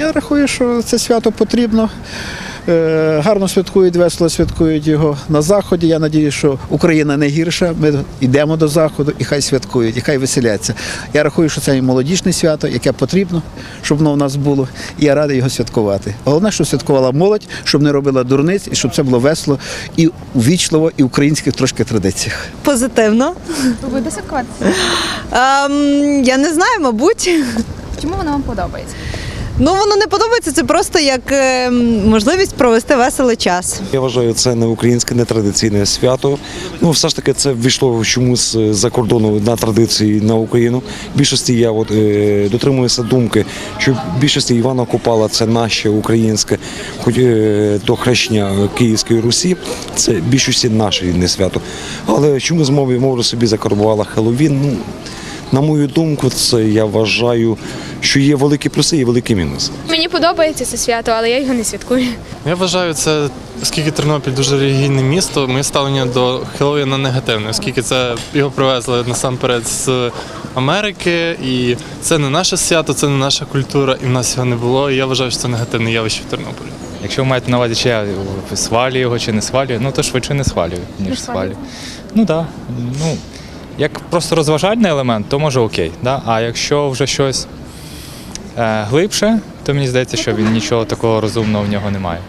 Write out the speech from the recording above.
Я рахую, що це свято потрібно. Е, Гарно святкують, весело святкують його на заході. Я надію, що Україна не гірша. Ми йдемо до заходу і хай святкують, і хай веселяться. Я рахую, що це і молодіжне свято, яке потрібно, щоб воно у нас було. І я радий його святкувати. Головне, щоб святкувала молодь, щоб не робила дурниць, і щоб це було весело і увічливо, і в українських трошки традиціях. Позитивно. Ви будете святкувати? Ем, я не знаю, мабуть. Чому воно вам подобається? Ну воно не подобається. Це просто як е, можливість провести веселий час. Я вважаю, це не українське, не традиційне свято. Ну, все ж таки, це війшло чомусь за кордону на традиції на Україну. В більшості я от, е, дотримуюся думки, що в більшості Івана Купала це наше українське, хоч е, до хрещення Київської Русі, це в більшості наше рідне свято. Але чомусь мові мовлю собі закарбувала Хеллоуін. Ну, на мою думку, це я вважаю, що є великі плюси і великі мінуси. Мені подобається це свято, але я його не святкую. Я вважаю, це оскільки Тернопіль дуже релігійне місто, моє ставлення до Хеллоуіна негативне, оскільки це його привезли насамперед з Америки, і це не наше свято, це не наша культура, і в нас його не було. І я вважаю, що це негативне явище в Тернополі. Якщо ви маєте на увазі, чи я свалюю його, чи не свалюю, ну то швидше не свалюю, ніж свалюю. Ну так. Да. Ну, як просто розважальний елемент, то може окей. Да? А якщо вже щось глибше, то мені здається, що він нічого такого розумного в нього немає.